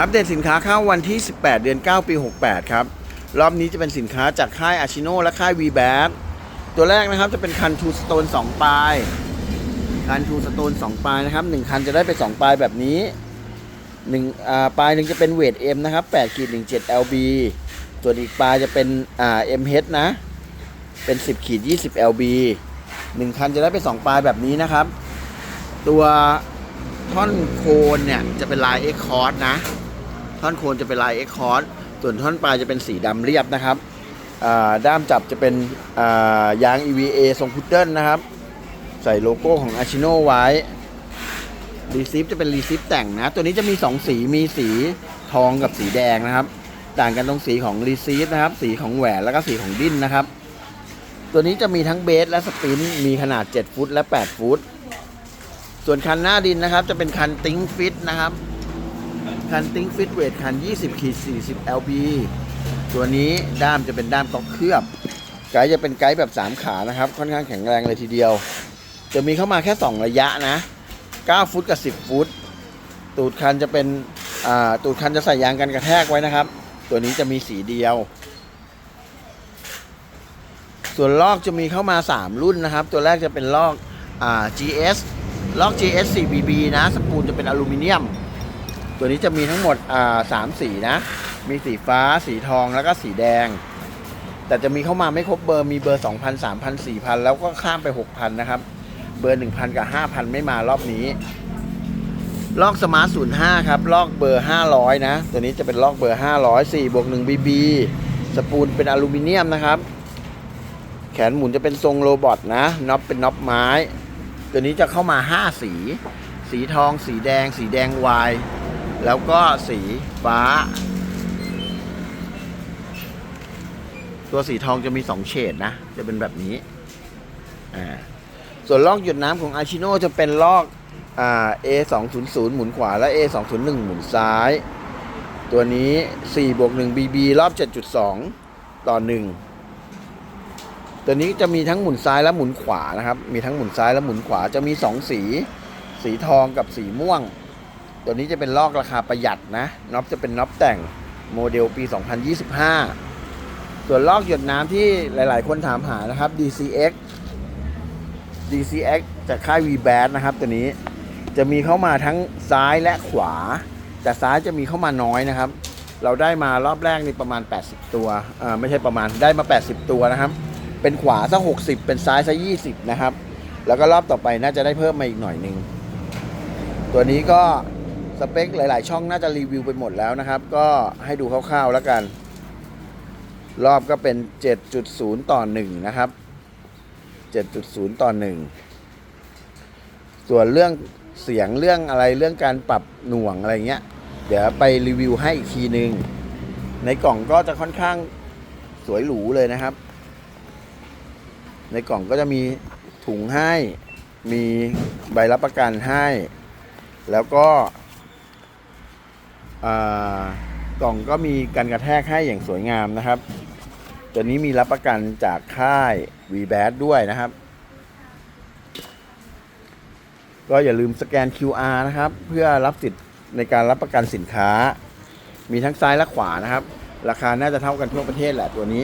อัปเดตสินค้าเข้าวันที่ 18 เดือน 9 ปี 68 ครับ รอบนี้จะเป็นสินค้าจากค่ายอาชิโนและค่าย v b a t ตัวแรกนะครับจะเป็นคันทูสโตน2ปลายคันทูสโตน2ปลายนะครับ1คันจะได้ไป 2 ปลายแบบนี้1อ่าปลายหนึ่งจะเป็นเวท M นะครับ8ขีด17 LB ส่วนอีกปลายจะเป็นอ่า MH นะ เป็น 10ขีด20 LB 1คันจะได้ไป 2 ปลายแบบนี้นะครับ ตัวท่อนโคนเนี่ยจะเป็นลาย X c o r d นะ ท่อนโคนจะเป็นลาย X c o r d ส่วนท่อนปลายจะเป็นสีดำเรียบนะครับด้ามจับจะเป็นยาง EVA ทรงพุดเดิ้ลนะครับ ใส่โลโก้ของ a c h i n o ไว้รีซิฟจะเป็นรีซิฟแต่งนะ ตัวนี้จะมี 2 สีมีสีทองกับสีแดงนะครับ ต่างกันตรงสีของรีซิฟนะครับ สีของแหวนแล้วก็สีของดิ้นนะครับ ตัวนี้จะมีทั้งเบสและสปินมีขนาด 7 ฟุตและ 8 ฟุต ส่วนคันหน้าดินนะครับ จะเป็นคันติ้งฟิตนะครับ คันติ้งฟิตเวทคัน 20ขีด40 lb ตัวนี้ด้ามจะเป็นด้ามก๊อกเคลือบ ไกด์จะเป็นไกด์แบบ 3 ขานะครับ ค่อนข้างแข็งแรงเลยทีเดียว จะมีเข้ามาแค่ 2 ระยะนะ 9 ฟุตกับ 10 ฟุต ตูดคันจะเป็นตูดคันจะใส่ยางกันกระแทกไว้นะครับ ตัวนี้จะมีสีเดียว ส่วนลอกจะมีเข้ามา 3 รุ่นนะครับ ตัวแรกจะเป็นลอกอ GS ลอก GS 4BB นะ สปูลจะเป็นอลูมิเนียม ตัวนี้จะมีทั้งหมดอ่าสามสีนะ มีสีฟ้า สีทองแล้วก็สีแดง แต่จะมีเข้ามาไม่ครบเบอร์มีเบอร์ 2,000 3,000 4,000 แล้วก็ข้ามไป 6,000 นะครับ เบอร์ 1,000 กับ 5,000 ไม่มารอบนี้ ลอกสมาร์ท05 ครับ ลอกเบอร์ 500 นะ ตัวนี้จะเป็นลอกเบอร์ 500 4บวก1 BB สปูลเป็นอลูมิเนียมนะครับ แขนหมุนจะเป็นทรงโรบอทนะน็อปเป็นน็อปไม้ ตัวนี้จะเข้ามา 5 สี สีทอง สีแดง สีแดงวาย แล้วก็สีฟ้า ตัวสีทองจะมี2เฉดนะ จะเป็นแบบนี้ อ่า ส่วนลอกหยดน้ำของอาชิโนจะเป็นลอกอ่า A 2 0 0หมุนขวาและ A 2 0 1หมุนซ้าย ตัวนี้4บวก1 BB รอบ 7.2 ต่อ 1 ตัวนี้จะมีทั้งหมุนซ้ายและหมุนขวานะครับ มีทั้งหมุนซ้ายและหมุนขวาจะมี 2 สี สีทองกับสีม่วง ตัวนี้จะเป็นลอกราคาประหยัดนะน็อปจะเป็นน็อปแต่งโมเดลปี 2025 ส่วนลอกหยดน้ำที่หลาย ๆ คนถามหานะครับ DCX DCX จากค่าย v b a t นะครับ ตัวนี้จะมีเข้ามาทั้งซ้ายและขวา แต่ซ้ายจะมีเข้ามาน้อยนะครับ เราได้มารอบแรกนี่ประมาณ 80 ตัวอ่าไม่ใช่ประมาณได้มา 80 ตัวนะครับ เป็นขวาสัก60 เป็นซ้ายสัก20 นะครับ แล้วก็รอบต่อไปน่าจะได้เพิ่มมาอีกหน่อยหนึ่งตัวนี้ก็ สเปคหลาย ๆ ช่องน่าจะรีวิวไปหมดแล้วนะครับ ก็ให้ดูคร่าว ๆ แล้วกัน รอบก็เป็น 7.0 ต่อ 1 นะครับ 7.0 ต่อ 1 ส่วนเรื่องเสียงเรื่องอะไรเรื่องการปรับหน่วงอะไรเงี้ย เดี๋ยวไปรีวิวให้อีกทีหนึ่งในกล่องก็จะค่อนข้างสวยหรูเลยนะครับ ในกล่องก็จะมีถุงให้ มีใบรับประกันให้ แล้วก็ กล่องก็มีการกระแทกให้อย่างสวยงามนะครับ ตัวนี้มีรับประกันจากค่าย v b a t ด้วยนะครับ ก็อย่าลืมสแกน QR นะครับ เพื่อรับสิทธิ์ในการรับประกันสินค้า มีทั้งซ้ายและขวานะครับ ราคาน่าจะเท่ากันทั่วประเทศแหละตัวนี้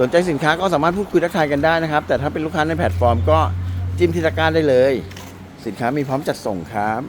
สนใจสินค้าก็สามารถพูดคุยทักทายกันได้นะครับ แต่ถ้าเป็นลูกค้าในแพลตฟอร์มก็จิ้มที่ตะกร้าได้เลย สินค้ามีพร้อมจัดส่งครับ